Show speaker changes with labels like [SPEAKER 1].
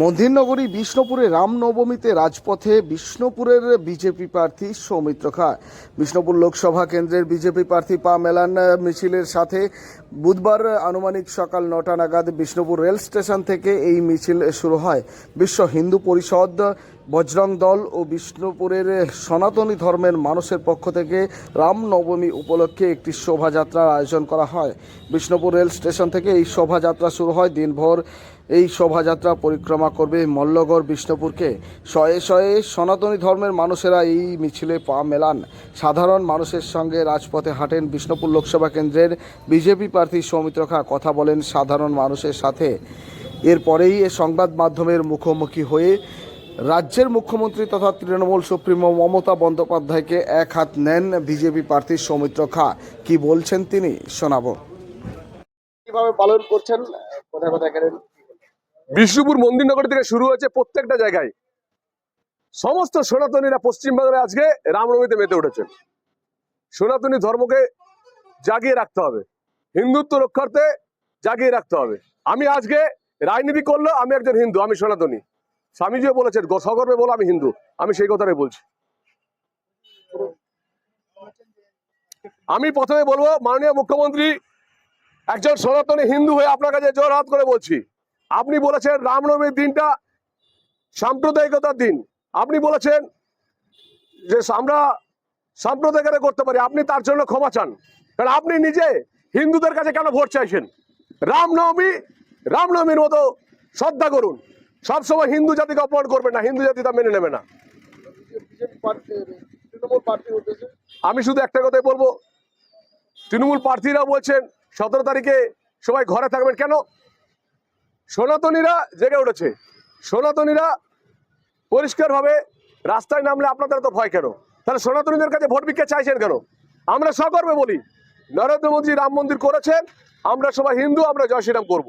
[SPEAKER 1] মন্দিরনগরী বিষ্ণুপুরে রামনবমীতে রাজপথে বিষ্ণুপুরের বিজেপি প্রার্থী সৌমিত্র খা। বিষ্ণুপুর লোকসভা কেন্দ্রের বিজেপি প্রার্থী পা মেলান মিছিলের সাথে বুধবার আনুমানিক সকাল নটা নাগাদ বিষ্ণুপুর রেল স্টেশন থেকে এই মিছিল শুরু হয়। বিশ্ব হিন্দু পরিষদ, বজরং দল ও বিষ্ণুপুরের সনাতনী ধর্মের মানুষের পক্ষ থেকে রামনবমী উপলক্ষে একটি শোভাযাত্রার আয়োজন করা হয়। বিষ্ণুপুর রেল স্টেশন থেকে এই শোভাযাত্রা শুরু হয়। দিনভর এই শোভাযাত্রা পরিক্রমা করবে মল্লগড়, বিষ্ণুপুরকে। শয়ে শয়ে সনাতনী ধর্মের মানুষেরা এই মিছিলে পা মেলান। সাধারণ মানুষের সঙ্গে রাজপথে হাঁটেন বিষ্ণুপুর লোকসভা কেন্দ্রের বিজেপি প্রার্থী সৌমিত্র খা। কথা বলেন সাধারণ মানুষের সাথে। এরপরেই এ সংবাদ মাধ্যমের মুখোমুখি হয়ে রাজ্যের মুখ্যমন্ত্রী তথা তৃণমূল সুপ্রিমো মমতা বন্দ্যোপাধ্যায়কে এক হাত নেন বিজেপি প্রার্থী সৌমিত্র খা। কি বলছেন তিনি? শোনাবো। কীভাবে পালন করছেন? কোথায় কোথায় গেলেন?
[SPEAKER 2] বিষ্ণুপুর মন্দিরনগর থেকে শুরু হয়েছে প্রত্যেকটা জায়গায়। সমস্ত সনাতনীরা পশ্চিমবাংলায় আজকে রামনবমীতে মেতে উঠেছেন সনাতনী ধর্মকে জাগিয়ে রাখতে হবে। হিন্দুত্ব রক্ষার্থে জাগিয়ে রাখতে হবে। আমি আজকে রাজনীতি করল, আমি একজন হিন্দু, আমি সনাতনী। স্বামীজিও বলেছেন "গ- সগর্বে বলো, আমি হিন্দু। আমি সেই কথাটাই বলছি। আমি প্রথমে বলব, মাননীয় মুখ্যমন্ত্রী, একজন সনাতনী হিন্দু হয়ে আপনার কাছে জোর হাত করে বলছি। আপনি বলেছেন রামনবমীর দিনটা সাম্প্রদায়িকতার দিন। আপনি বলেছেন যে আমরা সাম্প্রদায়িকতা করতে পারি, আপনি তার জন্য ক্ষমা চান। কারণ আপনি নিজে হিন্দুদের কাছে কেন ভোট চাইছেন? রামনবমী রামনবমীর মতো শ্রদ্ধা করুন। সবসময় হিন্দু জাতিকে অপমান করবে না, হিন্দু জাতি তা মেনে নেবে না। আমি শুধু একটা কথাই বলব, তৃণমূল প্রার্থীরা বলছেন, সতেরো তারিখে সবাই ঘরে থাকবেন। কেন? সনাতনীরা জেগে উঠেছে। সনাতনীরা পরিষ্কারভাবে রাস্তায় নামলে আপনাদের তো ভয় কেন? তাহলে সনাতনীদের কাছে ভোট ভিক্ষা চাইছেন কেন? আমরা সকর্মে বলি, নরেন্দ্র মোদী রাম মন্দির করেছেন, আমরা সবাই হিন্দু, আমরা জয় শ্রীরাম করব।